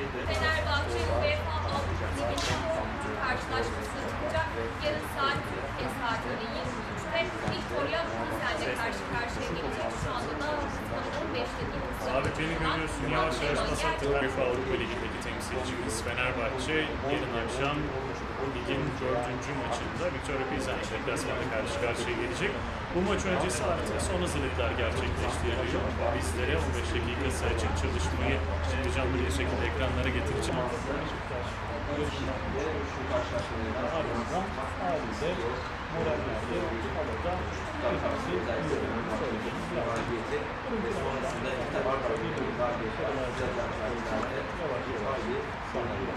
Fenerbahçe UEFA Avrupa Ligi'nin karşılaşması yapacak. Yarın saat Türkiye saatleri 23'te Victoria karşı karşıya gelecek. Şu anda da sanırım 15 dakikası. Abi beni görüyorsun yavaş yavaş basat UEFA Avrupa Ligi'ndeki temsilcimiz Fenerbahçe yarın akşam ligin dördüncü maçında Victoria Pilsen deplasmanla karşı karşıya gelecek. Bu maç öncesi artık son hazırlıklar gerçekleştiriliyor. Bizlere 15 dakika sayacak çalışmayı şimdi canlı bir şekilde ekranlara getireceğim. ardından haliyle hepimizi yürüdüğünü söyleyeceğimiz lazım. Yavaş yavaş sağlıyor.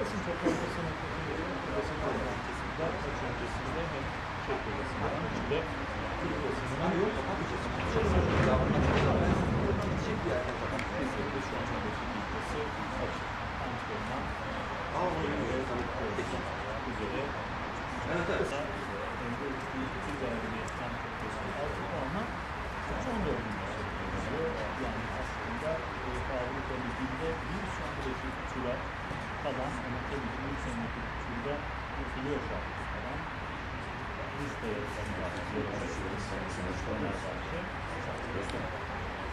Basın toplantısının basın toplantısında maç öncesinde hem Çek Odası'nda hem de Türk Odası'nın Bizleri şu anda dakikası açık. Antrenman üzere kısa bir iki galibiyetten kurtulsun. Altı puanla son dördüncü sırada Yani aslında UEFA Avrupa Ligi'nde bir tura kalan ama tabii ki bir sonraki turda kurtuluyor şartı kalan biz de Fenerbahçe Fenerbahçe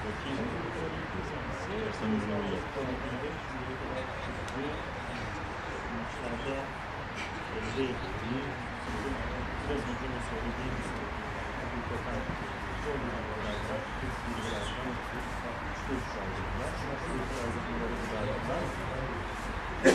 Rakibin ise Sanırım Konaklı'da şimdiye kadar çıktığı maçlarda elde ettiği biraz önce de söylediğiniz hakikaten zor durumlarda kısmı birazdan üçte üç aldılar. Üçte üç Bu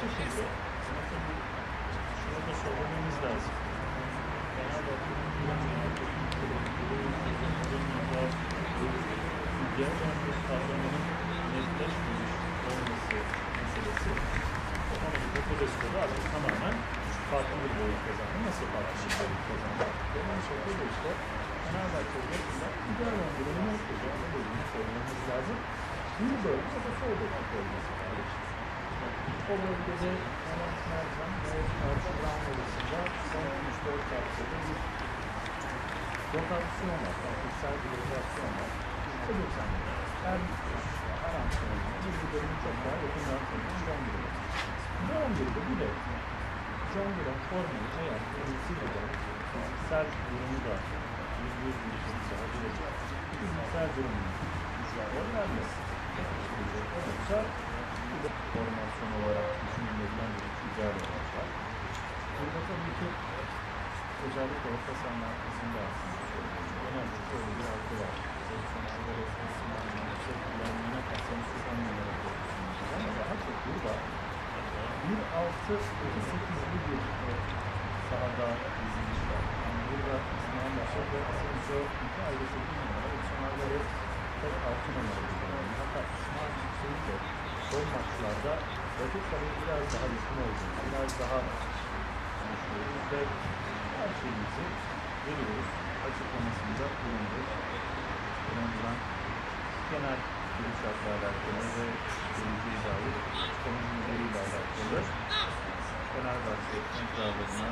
şekilde şunu da söylememiz lazım. Diğer bir kavramının netleşmemiş olması meselesi Ekonomide Tedesco'da artık tamamen farklı bir boyut kazandı. Nasıl farklı bir boyut kazandı? Benim şekilde işte Fenerbahçe'de yapılan öngörünün ortaya ne dediğini söylememiz lazım. Bir ya da sol bölge olması lazım. O bölgede Hemen Mercan ve Arthur Brown arasında son 3-4 haftada bir rotasyon var. Taktiksel bir rotasyon var. Öbür sende her her antrenörün birbirlerinin çok daha yakından tanıyan John Green. Bu 11'de bir de John Green formayı eğer temsil eden fiziksel durumu da yüzde yüz bir şekilde hazırlayacak. Fiziksel durumu mücadele bu da formasyon olarak düşünülebilen bir olarak var. Burada tabii ki özellikle orta sahanın arkasında aslında genelde şöyle bir algı var. Sanatçılar esnasından yüksek planlarına kasını tutanmalara korkusunuz. Ama daha çok burada 1-6-2-8'li bir sahada diziliş var. Yani burada İsmail Başak ve Asenso iki ayrı 8 numara, Üsmanlar hep tek 6 numara kullanıyor. Hatta İsmail Hüseyin de son maçlarda rakip kaleye biraz daha yakın olduğunu, biraz daha konuşuyoruz ve her şeyimizi veriyoruz. Açıklamasında bulunduk. Olan genel gidişatla alakalı ve geleceğe dair konumluleriyle alakalı Fenerbahçe ekranlarına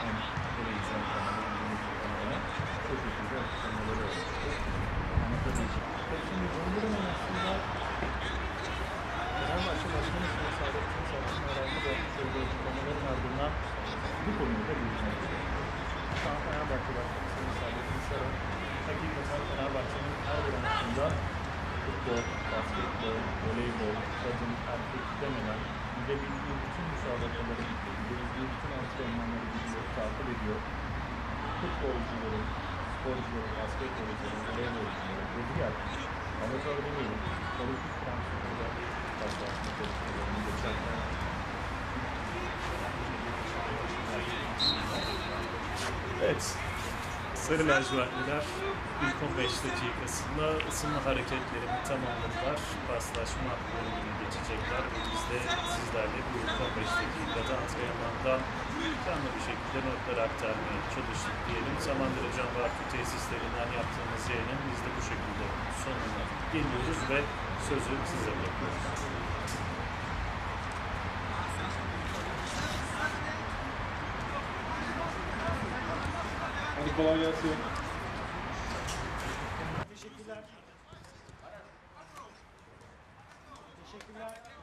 hem televizyon kanalı hem de kanalına bu şekilde açıklamaları ki şimdi bunların aslında Fenerbahçe Başkanı Sayın Saadettin Saadettin de yapmış olduğu açıklamaların ardından bu konuyu da büyütmek istiyorum. Şu an Fenerbahçe Başkanı Sayın Saran hakikaten Fenerbahçe'nin her bir alanında futbol, basketbol, voleybol, kadın, erkek demeden gidebildiği bütün müsabakaları gidebildiği bütün antrenmanları gidiyor, takip ediyor. Futbolcuların, sporcuların, basketbolcuların, voleybolcuların ve diğer amatörlerin politik transferinde başlatma çalışmalarını geçerken Evet. Sarı lacivertliler ilk 15 dakikasında ısınma hareketlerini tamamladılar. Paslaşma bölümüne geçecekler biz de sizlerle bu ilk 15 dakikada antrenmandan canlı bir şekilde notları aktarmaya çalıştık diyelim. Samandıra Can Vakfı tesislerinden yaptığımız yayının biz de bu şekilde sonuna geliyoruz ve sözü size bırakıyoruz. Kolay gelsin. Teşekkürler. Teşekkürler.